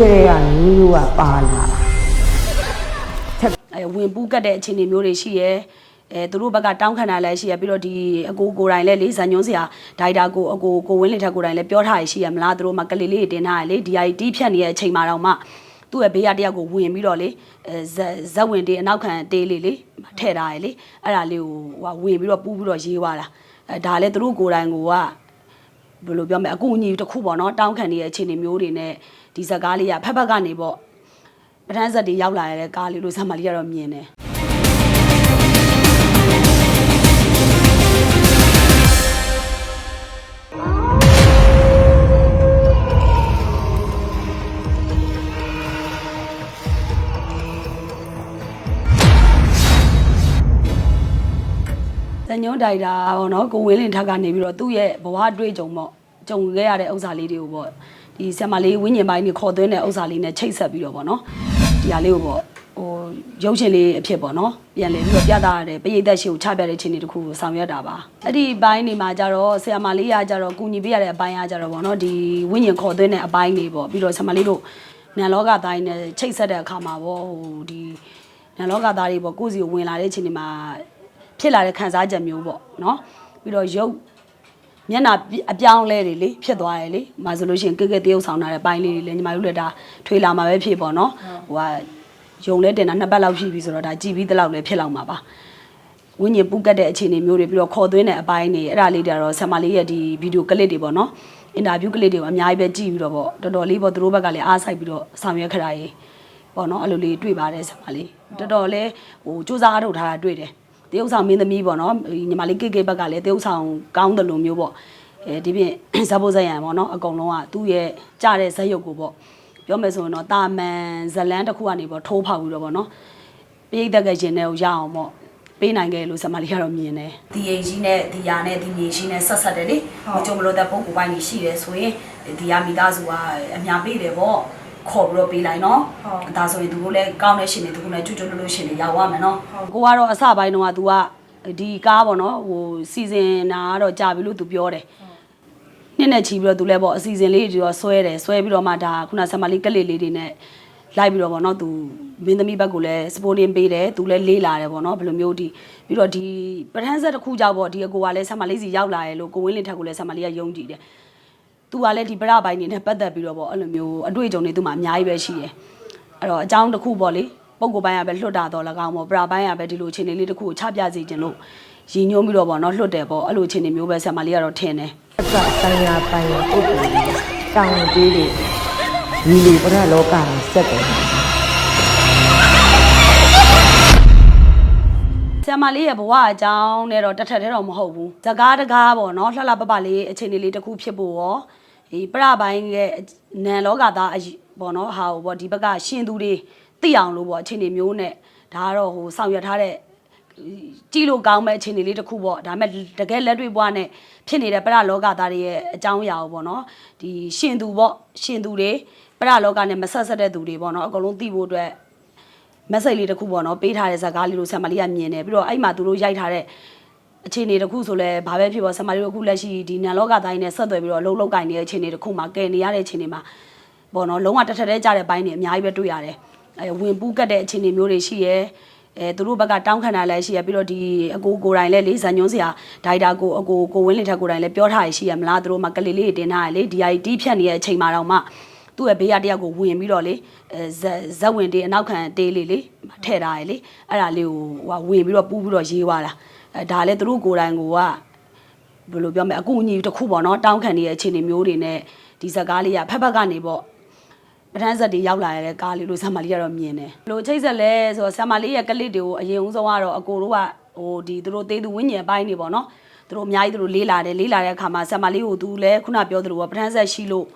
ကလေးကမျိုးမျိုးကပါလာတာအဲဝင်ပူးကတ်တဲ့အခြေအနေမျိုးတွေရှိရဲအဲသူတို့ဘက်ကတောင်းခံတာလည်းရှိရပြီးတော့ဒီအကိုကိုယ်တိုင်လည်းလေဇန်ညွန်းစရာဒိုက်တာကိုအကိုကိုဝင်းလင်ထက်ကိုယ်တိုင်လည်းပြောထားရရှိရမလားသူတို့မှကလေးလေးတွေတင်ထားရလေဒီဟာတီးဖြတ်နေတဲ့အချိန်မှာတော့မှသူ့ရဲ့ဘေးကတယောက်ကိုဝင်ပြီးတော့လေအဲဇက်ဇက်ဝင်တေးအနောက်ခံတေးလေးလေထည့်ထားရလေအဲ့ဒါလေးကိုဟိုဝင်ပြီးတော့ပူးပြီးတော့ရေးသွားတာအဲဒါလည်းသူတို့ကိုယ်တိုင်ကိုက ဘယ်လိုပြောမလဲအကူအညီတစ်ခုပေါ့နော်တောင်းခံနေတဲ့အခြေအနေမျိုးတွေနဲ့ဒီဇက်ကားလေးကဖက်ဖက်ကနေပေါ့ပထမဇက်တွေရောက်လာရတဲ့ကားလေးလို့ဇက်မလေးကတော့မြင်တယ် ဇညွန်းဒိုက်တာပေါ့နော်ကိုဝင်းလင်ထက်ကနေပြီးတော့သူ့ရဲ့ဘဝအတွေ့အကြုံပေါ့ကြုံခဲ့ရတဲ့ဥစ္စာလေးတွေကိုပေါ့ဒီဆမ်မလေးဝင်းညင်ပိုင်းကြီးခေါ်သွင်းတဲ့ဥစ္စာလေးနဲ့ချိတ်ဆက်ပြီးတော့ပေါ့နော်ဒီဟာလေးကိုပေါ့ဟိုရုပ်ရှင်လေးအဖြစ်ပေါ့နော်ပြန်လည်ပြီးတော့ပြသရတဲ့ပရိသတ်ရှိကိုချပြတဲ့ခြင်းတွေတခုကိုဆောင်ရွက်တာပါအဲ့ဒီဘိုင်းနေမှာကြတော့ဆရာမလေးကကြတော့ကုညီပေးရတဲ့အပိုင်းကကြတော့ပေါ့နော်ဒီဝင်းညင်ခေါ်သွင်းတဲ့အပိုင်းတွေပေါ့ပြီးတော့ဆရာမလေးတို့နန်လောကတိုင်းနဲ့ချိတ်ဆက်တဲ့အခါမှာပေါ့ဟိုဒီနန်လောကသားတွေပေါ့ကိုယ့်စီကိုဝင်လာတဲ့အချိန်တွေမှာ ဖြစ်လာတဲ့ခံစားချက်မျိုးပေါ့နော်ပြီးတော့ရုပ်မျက်နှာအပြောင်းလဲတွေလေဖြစ်သွားတယ်လေ။မှာဆိုလို့ရှိရင်ကဲကဲတရုပ်ဆောင်လာတဲ့ပိုင်းလေးတွေလည်းညီမတို့လည်းဒါထွေလာမှာပဲဖြစ်ပေါ့နော်။ဟိုကယုံလဲတင်တာနှစ်ပတ်လောက်ရှိပြီဆိုတော့ဒါကြည်ပြီးတလောက်လည်းဖြစ်လောက်မှာပါ။ဝိညာဉ်ပူကတ်တဲ့အခြေအနေမျိုးတွေပြီးတော့ခေါ်သွင်းတဲ့အပိုင်းတွေအဲ့ဒါလေးတွေကတော့ဆမ်မာလေးရဲ့ဒီဗီဒီယိုကလစ်တွေပေါ့နော်။အင်တာဗျူးကလစ်တွေကိုအများကြီးပဲကြည့်ပြီးတော့ပေါ့တော်တော်လေးပေါ့သူတို့ဘက်ကလည်းအားစိုက်ပြီးတော့ဆောင်ရွက်ခရာရေးပေါ့နော်အဲ့လိုလေးတွေ့ပါတယ်ဆမ်မာလေးတော်တော်လေးဟိုစူးစမ်းအားထုတ်ထားတာတွေ့တယ် တရုပ်ဆောင်မင်းသမီးပေါ့နော်ညီမလေးကေကေဘက်ကလည်းတရုပ်ဆောင်ကောင်းတယ်လို့မျိုးပေါ့အဲဒီပြင်ဇဘိုဇက်ရံပေါ့နော်အကုန်လုံးကသူ့ရဲ့ကြားတဲ့ဇက်ရုပ်ကိုပေါ့ပြောမယ်ဆိုရင်တော့တာမန်ဇလန်းတစ်ခုကနေပေါ့ထိုးဖောက်ပြီးတော့ပေါ့နော်ပိဋကက်ကရင်တဲ့ကိုရအောင်ပေါ့ပေးနိုင်ခဲ့လို့ဆမလေးကတော့မြင်တယ်ဒီအိမ်ကြီးနဲ့ဒီယာနဲ့ဒီမြေရှိနဲ့ဆက်ဆက်တယ်လေမကြုံမလို့တဲ့ပုံကူပိုင်းကြီးရှိတယ်ဆိုရင်ဒီယာမိသားစုကအများပေးတယ်ပေါ့ ခေါ်ပြီးတော့ပေးလိုက်နော်ဒါဆိုရင်သူတို့လည်းကောင်းတဲ့ရှင်တွေသူတို့လည်းကျွတ်ကျွတ်လို့လို့ရှင်တွေရောက်ရမယ်နော်ကိုကတော့အစပိုင်းတော့က तू ကဒီကားပေါ့နော်ဟိုစီစဉ်တာကတော့ကြာပြီလို့ तू ပြောတယ်နှစ်နဲ့ချီပြီးတော့သူလည်းပေါ့အစီအစဉ်လေးတွေတော့ဆွဲတယ်ဆွဲပြီးတော့မှဒါခုနဆမ်မလေးကလေးလေးတွေနဲ့လိုက်ပြီးတော့ပေါ့နော်သူမင်းသမီးဘက်ကလည်းစပိုတင်ပေးတယ်သူလည်းလေးလာတယ်ပေါ့နော်ဘယ်လိုမျိုးဒီပြီးတော့ဒီပထန်းဆက်တစ်ခုကြောက်ပေါ့ဒီအကိုကလည်းဆမ်မလေးစီရောက်လာတယ်လို့ကိုဝင်းလင်းထက်ကလည်းဆမ်မလေးကယုံကြည်တယ် သူကလည်းဒီပရပိုင်းနေနဲ့ပတ်သက်ပြီးတော့ပေါ့အဲ့လိုမျိုးအတွေ့အကြုံတွေသူမှအများကြီးပဲရှိတယ်အဲ့တော့အကြောင်းတစ်ခုပေါ့လေပုံကိုပိုင်းကပဲလွတ်တာတော့၎င်းပေါ့ပရပိုင်းကပဲဒီလိုအခြေအနေလေးတစ်ခုကိုချပြစေခြင်းလို့ရည်ညွှန်းပြီးတော့ပေါ့နော်လွတ်တယ်ပေါ့အဲ့လိုအခြေအနေမျိုးပဲဆမ်မလေးကတော့ထင်တယ်အကတိုင်းရာပိုင်းရာပုဂ္ဂိုလ်တွေတောင်းပေးတယ်ဒီလိုပရလောကကိုဆက်တယ်ဆရာမလေးရဲ့ဘဝအကြောင်းနဲ့တော့တစ်ထက်တည်းတော့မဟုတ်ဘူး။ဇကားတကားပေါ့နော်လှလှပပလေးအခြေအနေလေးတစ်ခုဖြစ်ဖို့ရော ဒီပရပိုင်းရဲ့နန်လောကသားအပေါ့နော်ဟာဟိုပေါ့ဒီဘက်ကရှင်သူတွေသိအောင်လို့ပေါ့အခြေအနေမျိုးနဲ့ဒါကတော့ဟိုဆောင်ရွက်ထားတဲ့ကြည့်လို့ကောင်းမဲ့အခြေအနေလေးတစ်ခုပေါ့ဒါပေမဲ့တကယ်လက်တွေ့ဘဝနဲ့ဖြစ်နေတဲ့ပရလောကသားတွေရဲ့အကြောင်းအရာကိုပေါ့နော်ဒီရှင်သူပေါ့ရှင်သူတွေပရလောကနဲ့မဆက်ဆက်တဲ့သူတွေပေါ့နော်အကုန်လုံးသိဖို့အတွက် message လေးတစ်ခုပေါ့နော်ပေးထားတဲ့ဇာတ်ကားလေးလို့ဆမ်မလေးကမြင်တယ်ပြီးတော့အဲ့မှာသူတို့ရိုက်ထားတဲ့ အခြေအနေတစ်ခုဆိုလဲဘာပဲဖြစ်ပေါ့ဆမ်မလေးတို့အခုလက်ရှိဒီနန်လောကတိုင်းနဲ့ဆက်သွယ်ပြီးတော့လှုပ်လှုပ်ကင်နေတဲ့အခြေအနေတစ်ခုမှာကယ်နေရတဲ့အခြေအနေမှာပေါ့နော်လုံးဝတစ်ထက်တည်းကြတဲ့ဘိုင်းတွေအများကြီးပဲတွေ့ရတယ်အဲဝင်ပူးကတ်တဲ့အခြေအနေမျိုးတွေရှိရဲအဲသူတို့ဘက်ကတောင်းခံတာလည်းရှိရပြီးတော့ဒီအကိုကိုယ်တိုင်လည်းလေဇန်ညွန်းစရာဒိုက်တာကိုအကိုကိုဝင်းလင်ထက်ကိုယ်တိုင်လည်းပြောထားရရှိရမလားသူတို့မှကလေးလေးတွေတင်ထားရလေဒီဟာတီးဖြတ်နေတဲ့အချိန်မှာတော့မှသူ့ရဲ့ဘေးကတယောက်ကိုဝင်ပြီးတော့လေအဲဇက်ဇက်ဝင်တေးအနောက်ခံတေးလေးလေ ထည့်ထားရလေအဲ့ဒါလေးကိုဟိုဝင်ပြီးတော့ပူးပြီးတော့ရေးသွားတာအဲဒါလည်းသူတို့ကိုယ်တိုင်ကဘယ်လိုပြောမလဲအကူအညီတစ်ခုပေါ့နော်တောင်းခံနေတဲ့အခြေအနေမျိုးတွေနဲ့ဒီဇက်ကားလေးကဖက်ဖက်ကနေပေါ့ပထမဇက်တွေရောက်လာရတဲ့ကားလေးလို့ဆမ်မာလေးကတော့မြင်တယ်ဘလို့ချိတ်ဆက်လဲဆိုတော့ဆမ်မာလေးရဲ့ကလစ်တွေကိုအရင်ဦးဆုံးကတော့အကိုတို့ကဟိုဒီသူတို့သေးသူဝင်းညင်ပိုင်းနေပေါ့နော်သူတို့အများကြီးသူတို့လေးလာတယ်လေးလာတဲ့အခါမှာဆမ်မာလေးကိုသူလည်းခုနပြောသလိုပေါ့ပထမဇက်ရှိလို့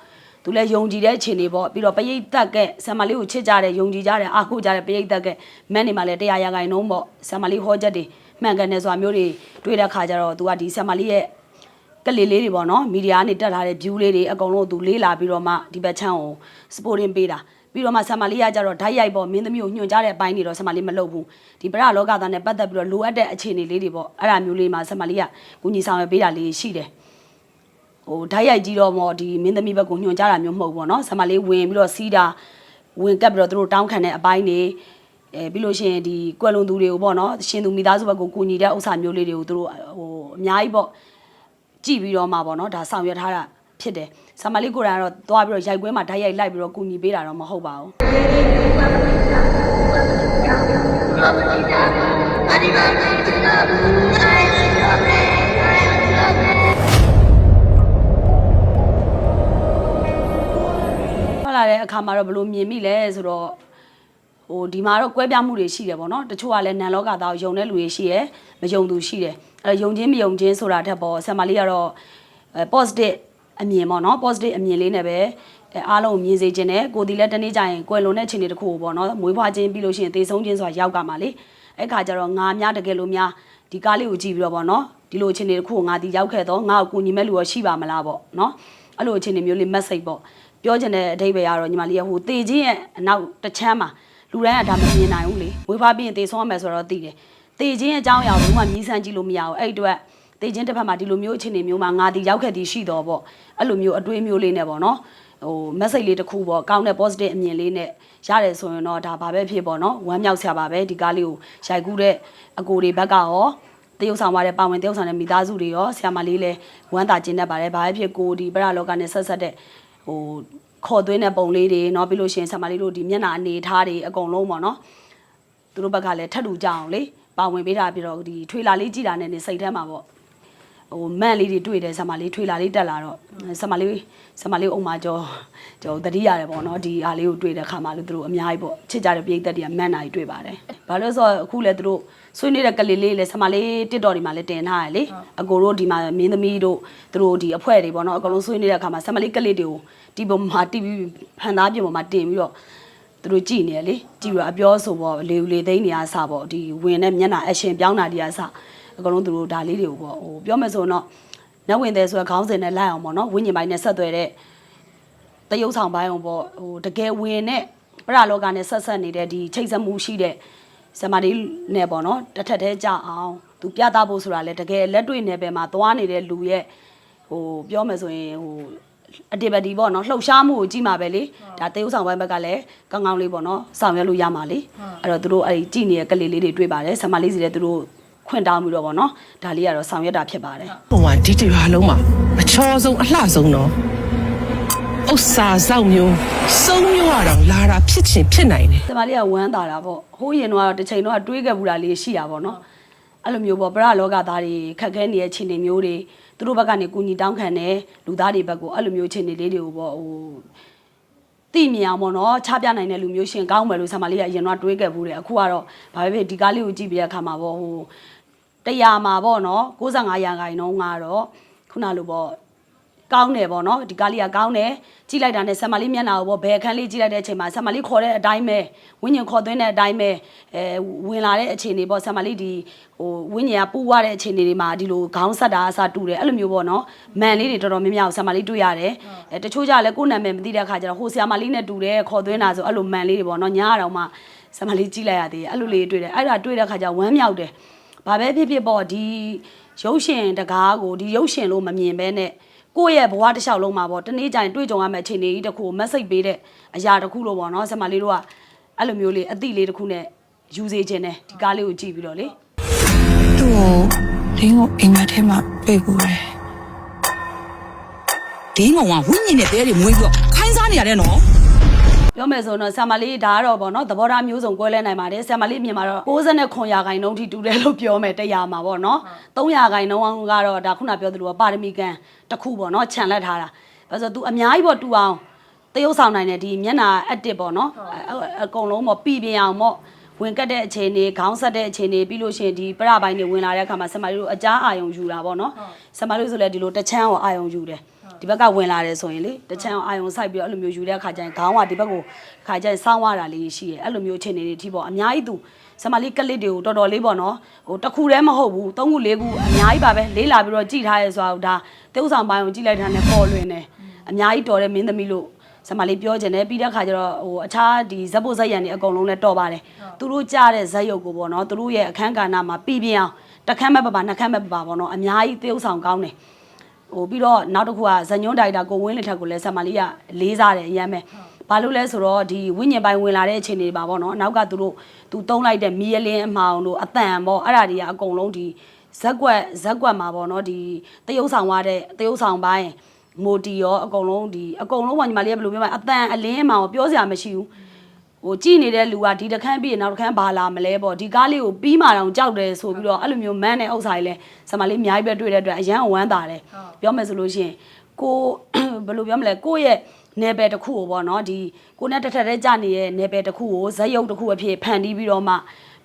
သူလည်းယုံကြည်တဲ့အခြေအနေပေါ့ပြီးတော့ပရိသတ်ကဆမ်မလေးကိုချစ်ကြတယ်ယုံကြည်ကြတယ်အားကိုးကြတယ်ပရိသက်ကမက်နေမှာလည်းတရားရဂိုင်နှုံးပေါ့ဆမ်မလေးဟောချက်တွေမှန်ကန်တယ်ဆိုတာမျိုးတွေတွေ့တဲ့ခါကျတော့ तू ကဒီဆမ်မလေးရဲ့ကလေးလေးတွေပေါ့နော်မီဒီယာကနေတက်ထားတဲ့ view လေးတွေအကုန်လုံး तू လေးလာပြီးတော့မှဒီဘက်ချမ်းကို supporting ပေးတာပြီးတော့မှဆမ်မလေးကကြတော့ဓာတ်ရိုက်ပေါ့မင်းသမီးကိုညွှန်ကြားတဲ့အပိုင်းတွေတော့ဆမ်မလေးမလုပ်ဘူးဒီပရလောကသားနဲ့ပတ်သက်ပြီးတော့လိုအပ်တဲ့အခြေအနေလေးတွေပေါ့အဲ့ဒါမျိုးလေးမှာဆမ်မလေးကကူညီဆောင်ရွက်ပေးတာလေးရှိတယ် ဟဟိုဓာတ်ရိုက်ကြီးတော့မော်ဒီမင်းသမီးဘက်ကိုညွှန်ကြားတာမျိုးမဟုတ်ဘူးပေါ့နော်ဆမ်မလေးဝင်ပြီးတော့စီးတာဝင်ကပ်ပြီးတော့သူတို့တောင်းခံတဲ့အပိုင်းတွေအဲပြီးလို့ရှိရင်ဒီကွယ်လွန်သူတွေကိုပေါ့နော်ရှင်သူမိသားစုဘက်ကိုကူညီတဲ့ဥစ္စာမျိုးလေးတွေကိုသူတို့ဟိုအများကြီးပေါ့ကြည့်ပြီးတော့မှပေါ့နော်ဒါဆောင်ရွက်ထားတာဖြစ်တယ်ဆမ်မလေးကိုယ်တိုင်ကတော့သွားပြီးတော့ရိုက်ကွင်းမှာဓာတ်ရိုက်လိုက်ပြီးတော့ကူညီပေးတာတော့မဟုတ်ပါဘူးထွက်လာ အခါမှာတော့ဘယ်လိုမြင်မိလဲဆိုတော့ဟိုဒီမှာတော့ကွဲပြားမှုတွေရှိတယ်ပေါ့နော်တချို့ကလည်းနန်လောကသားကိုယုံတဲ့လူတွေရှိတယ်မယုံသူရှိတယ်အဲယုံချင်းမယုံချင်းဆိုတာထက်ပေါ့ဆမ်မာလေးကတော့အဲ positive အမြင်ပေါ့နော် positive အမြင်လေးနဲ့ပဲအဲအားလုံးကိုမြင်စေခြင်းနဲ့ကိုယ်ဒီလည်းတနေ့ကျရင်ကွယ်လွန်တဲ့ခြေနေတစ်ခုကိုပေါ့နော်မွေးဖွားခြင်းပြီးလို့ရှိရင်သေဆုံးခြင်းဆိုတာရောက်ကမှာလေအဲ့ခါကျတော့ငါများတကယ်လို့များဒီကားလေးကိုကြည့်ပြီးတော့ပေါ့နော်ဒီလိုခြေနေတစ်ခုကိုငါဒီရောက်ခဲ့တော့ငါ့ကိုကူညီမဲ့လူရောရှိပါမလားပေါ့နော်အဲ့လိုခြေနေမျိုးလေး message ပေါ့ ပြောချင်တဲ့အဓိပ္ပာယ်ကတော့ညီမလေးကဟိုတေချင်းရဲ့အနောက်တစ်ချမ်းမှာလူတိုင်းကဒါမမြင်နိုင်ဘူးလေဝေဖားပြီးရင်တေဆုံးရမယ်ဆိုတော့သိတယ်တေချင်းရဲ့အကြောင်းအရာကိုဘယ်မှမြည်ဆန်းကြည့်လို့မရဘူးအဲ့ဒီအတွက်တေချင်းတစ်ဖက်မှာဒီလိုမျိုးအခြေအနေမျိုးမှာငါဒီရောက်ခဲ့သည်ရှိတော့ပေါ့အဲ့လိုမျိုးအတွေးမျိုးလေးနဲ့ပေါ့နော်ဟို message လေးတစ်ခုပေါ့ကောင်းတဲ့ positive အမြင်လေးနဲ့ရတယ်ဆိုရင်တော့ဒါဘာပဲဖြစ်ပေါ့နော်ဝမ်းမြောက်စရာပါပဲဒီကားလေးကိုရိုက်ကူးတဲ့အကိုတွေဘက်ကရောတရုတ်ဆောင်ပါတဲ့ပါဝင်တရုတ်ဆောင်တဲ့မိသားစုတွေရောဆရာမလေးလည်းဝမ်းသာကျင်တတ်ပါတယ်ဘာပဲဖြစ်ကိုဒီပရလောကနဲ့ဆက်ဆက်တဲ့ ဟိုခေါ်သွင်းတဲ့ပုံလေးတွေเนาะပြီးလို့ရှိရင်ဆရာမလေးတို့ဒီမျက်နှာအနေထားတွေအကုန်လုံးပေါ့နော်သူတို့ဘက်ကလည်းထပ်တူကြအောင်လေပါဝင်ပေးတာပြီးတော့ဒီထွေလာလေးကြည်တာနဲ့နေစိတ်ထဲမှာပေါ့ ဟိုမန့်လေးတွေတွေ့တယ်ဆရာမလေးထွေလာလေးတက်လာတော့ဆရာမလေးဆရာမလေးအုံမကျော်ကျော်တတိရတယ်ပေါ့နော်ဒီအားလေးကိုတွေ့တဲ့ခါမှလို့သူတို့အများကြီးပေါ့ချစ်ကြတဲ့ပြည်သက်တွေကမန့်နာကြီးတွေ့ပါတယ်ဘာလို့လဲဆိုတော့အခုလည်းသူတို့ဆွေးနေတဲ့ကလေးလေးလည်းဆရာမလေးတစ်တော်ဒီမှာလည်းတင်ထားရလေအကိုတို့ဒီမှာမင်းသမီးတို့သူတို့ဒီအဖွဲတွေပေါ့နော်အကုန်လုံးဆွေးနေတဲ့ခါမှာဆရာမလေးကလေးတွေကိုဒီပုံမှာ TV ဖန်သားပြင်ပေါ်မှာတင်ပြီးတော့သူတို့ကြည်နေရလေကြည်ပြီးတော့အပြောဆိုပေါ့လေဦးလေသိန်းနေရစပေါ့ဒီဝင်တဲ့မျက်နှာအရှင်ပြောင်းတာတွေကစ အကုန်လုံးသူတို့ဒါလေးတွေကိုပေါ့ဟိုပြောမယ်ဆိုတော့နတ်ဝင်တယ်ဆိုတော့ခေါင်းစဉ်နဲ့လိုက်အောင်ပေါ့နော်ဝိညာဉ်ပိုင်းနဲ့ဆက်သွယ်တဲ့တရုပ်ဆောင်ပိုင်းအောင်ပေါ့ဟိုတကယ်ဝင်တဲ့ပရလောကနဲ့ဆက်ဆက်နေတဲ့ဒီချိတ်ဆက်မှုရှိတဲ့ဇမားလေးနဲ့ပေါ့နော်တစ်ထက်တည်းကြအောင်သူပြသဖို့ဆိုတာလေတကယ်လက်တွေ့နယ်ပယ်မှာသွားနေတဲ့လူရဲ့ဟိုပြောမယ်ဆိုရင်ဟိုအတေပတီပေါ့နော်လှုပ်ရှားမှုကိုကြည့်မှာပဲလေဒါတေးဥဆောင်ပိုင်းဘက်ကလည်းကောင်းကောင်းလေးပေါ့နော်ဆောင်ရွက်လို့ရမှာလေအဲ့တော့သူတို့အဲ့ဒီကြည့်နေတဲ့ကလေးလေးတွေတွေ့ပါတယ်ဆမလေးစီလည်းသူတို့ ခွင့်တောင်းပြီးတော့ပေါ့နော်ဒါလေးကတော့ဆောင်ရွက်တာဖြစ်ပါတယ်ဟိုမှာဒီတရွာလုံးမှာအချောဆုံးအလှဆုံးတော့ဥစ္စာစောက်မျိုးစုံမျိုးရတော့လာတာဖြစ်ချင်ဖြစ်နိုင်တယ်ဆမလေးကဝမ်းသာတာပေါ့ဟိုးရင်တော့တစ်ချိန်တော့တွေးခဲ့ဘူးတာလေးရှိတာပေါ့နော်အဲ့လိုမျိုးပေါ့ပရလောကသားတွေခက်ခဲနေတဲ့ခြေနေမျိုးတွေသူတို့ဘက်ကနေကူညီတောင်းခံတဲ့လူသားတွေဘက်ကိုအဲ့လိုမျိုးခြေနေလေးတွေကိုပေါ့ဟိုတိမြင်အောင်ပေါ့နော်ချပြနိုင်တဲ့လူမျိုးရှင်ကောင်းမယ်လို့ဆမလေးကအရင်တော့တွေးခဲ့ဘူးတယ်အခုကတော့ဘာပဲဖြစ်ဒီကားလေးကိုကြည့်ပြီးတဲ့အခါမှာပေါ့ဟို တရားမှာပေါ့နော်65ရာခိုင်နှုန်းကတော့ခုနလိုပေါ့ကောင်းတယ်ပေါ့နော်ဒီကားလေးကကောင်းတယ်ကြည့်လိုက်တာနဲ့ဆမလေးမျက်နှာကိုပေါ့ဘယ်အခန်းလေးကြည့်လိုက်တဲ့အချိန်မှာဆမလေးခေါ်တဲ့အတိုင်းပဲဝိညာဉ်ခေါ်သွင်းတဲ့အတိုင်းပဲအဲဝင်လာတဲ့အခြေအနေပေါ့ဆမလေးဒီဟိုဝိညာဉ်ကပူသွားတဲ့အခြေအနေတွေမှာဒီလိုခေါင်းဆက်တာအစတူတယ်အဲ့လိုမျိုးပေါ့နော်မန်လေးတွေတော်တော်များများကိုဆမလေးတွေ့ရတယ်အဲတချို့ကြလည်းကိုယ်နာမည်မသိတဲ့အခါကျတော့ဟိုဆရာမလေးနဲ့တူတယ်ခေါ်သွင်းတာဆိုအဲ့လိုမန်လေးတွေပေါ့နော်ညားတော့မှဆမလေးကြည့်လိုက်ရသေးတယ်အဲ့လိုလေးတွေ့တယ်အဲ့ဒါတွေ့တဲ့အခါကျဝမ်းမြောက်တယ် ဘာပဲဖြစ်ဖြစ်ပေါ့ဒီရုပ်ရှင်တကားကိုဒီရုပ်ရှင်လို့မမြင်ဘဲနဲ့ကိုယ့်ရဲ့ဘဝတစ်လျှောက်လုံးမှာပေါ့တနေ့ကျရင်တွေ့ကြုံရမယ့်အခြေအနေကြီးတစ်ခုကို message ပေးတဲ့အရာတစ်ခုလို့ပေါ့နော်ဆမလေးတို့ကအဲ့လိုမျိုးလေးအသည့်လေးတစ်ခုနဲ့ယူစေခြင်းနဲ့ဒီကားလေးကိုကြည့်ပြီးတော့လေသူ့ကိုလင်းကိုအိမ်မက်ထဲမှာပြေးပူတယ်ဒင်းကောင်ကဝိညာဉ်နဲ့တဲတွေမွေးပြီးတော့ခိုင်းစားနေရတယ်နော် ပြောမယ်ဆိုတော့ဆာမလေးဒါကတော့ဗောနော်သဘောထားမျိုးစုံကွဲလဲနိုင်ပါတယ်ဆာမလေးအမြင်မှာတော့69ရာခိုင်နှုန်းထိတူတယ်လို့ပြောမယ်တရားမှာဗောနော်300ရာခိုင်နှုန်းကတော့ဒါခုနပြောသလိုပါရမီကန်တစ်ခုဗောနော်ခြံလက်ထားတာဒါဆို तू အများကြီးဗောတူအောင်တရုပ်ဆောင်နိုင်တဲ့ဒီမျက်နှာအက်တစ်ဗောနော်အကုန်လုံးဗောပြည်ပြင်းအောင်ဗောဝင်ကတ်တဲ့အခြေအနေခေါင်းဆက်တဲ့အခြေအနေပြီးလို့ရှိရင်ဒီပရပိုင်းတွေဝင်လာတဲ့အခါမှာဆမလေးတို့အကြားအာယုံယူတာဗောနော်ဆမလေးဆိုလည်းဒီလိုတချမ်းကိုအာယုံယူတယ် ဒီဘက်ကဝင်လာတယ်ဆိုရင်လေတချမ်းအာယုံစိုက်ပြီးတော့အဲ့လိုမျိုးယူတဲ့အခါကျရင်ခေါင်းကဒီဘက်ကိုခါကျရင်စောင်းရတာလေးရှိရဲအဲ့လိုမျိုးအခြေအနေတွေထိပေါ့အများကြီးသူဆမလေးကလစ်တွေကိုတော်တော်လေးပေါ့နော်ဟိုတစ်ခုတည်းမဟုတ်ဘူးသုံးခုလေးခုအများကြီးပါပဲလေးလာပြီးတော့ကြည်ထားရဲဆိုတာဒါတေဥဆောင်ပိုင်းကိုကြည်လိုက်တာနဲ့ပေါ်လွင်တယ်အများကြီးတော်တဲ့မင်းသမီးလို့ဆမလေးပြောချင်တယ်ပြီးတဲ့ခါကျတော့ဟိုအခြားဒီဇက်ဖို့ဇက်ရံတွေအကုန်လုံးလည်းတော်ပါတယ်သူတို့ကြားတဲ့ဇက်ရုပ်ကိုပေါ့နော်သူတို့ရဲ့အခန်းကဏ္ဍမှာပြည်ပြင်းအောင်တစ်ခမ်းမဲ့ပပါနှစ်ခမ်းမဲ့ပပါပေါ့နော်အများကြီးတေဥဆောင်ကောင်းတယ် ဟဟိုပြီးတော့နောက်တစ်ခုကဇညွန်းဒိုက်တာကိုဝင်းလက်ထက်ကိုလည်းဆမ်မာလေးကလေးစားတယ်အရင်ပဲဘာလို့လဲဆိုတော့ဒီဝိညာဉ်ပိုင်းဝင်လာတဲ့အခြေအနေတွေပါပေါ့နော်နောက်ကသူတို့သူတုံးလိုက်တဲ့မီးရလင်းအမှောင်တို့အတန်ပေါ့အဲ့ဒါတွေကအကုန်လုံးဒီဇက်ကွက်ဇက်ကွက်မှာပေါ့နော်ဒီတရုပ်ဆောင်သွားတဲ့တရုပ်ဆောင်ပိုင်းမိုတီရောအကုန်လုံးဒီအကုန်လုံးကညီမလေးကဘယ်လိုပြောမလဲအတန်အလင်းအမှောင်ပြောစရာမရှိဘူး ဟိုကြည်နေတဲ့လူကဒီတစ်ခန်းပြီးရင်နောက်တစ်ခန်းဘာလာမလဲပေါ့ဒီကားလေးကိုပြီးမှတော့ကြောက်တယ်ဆိုပြီးတော့အဲ့လိုမျိုးမန်းတဲ့ဥစ္စာတွေလဲဆမ်မာလေးအများကြီးပဲတွေ့တဲ့အတွက်အရန်အဝမ်းသာတယ်ပြောမယ်ဆိုလို့ရှိရင်ကိုဘယ်လိုပြောမလဲကိုယ့်ရဲ့နယ်ပယ်တစ်ခုကိုပေါ့နော်ဒီကိုနဲ့တစ်ထက်တည်းကြာနေတဲ့နယ်ပယ်တစ်ခုကိုဇက်ရုပ်တစ်ခုအဖြစ်ဖန်တီးပြီးတော့မှ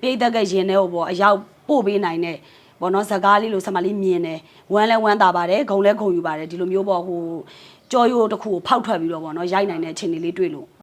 ပြည်သက်ကရင်ထဲကိုပေါ့အရောက်ပို့ပေးနိုင်တဲ့ပေါ့နော်ဇကားလေးလို့ဆမ်မာလေးမြင်တယ်ဝမ်းလဲဝမ်းသာပါတယ်ဂုံလဲဂုံယူပါတယ်ဒီလိုမျိုးပေါ့ဟိုကြောရိုးတစ်ခုကိုဖောက်ထွက်ပြီးတော့ပေါ့နော်ရိုက်နိုင်တဲ့အခြေအနေလေးတွေ့လို့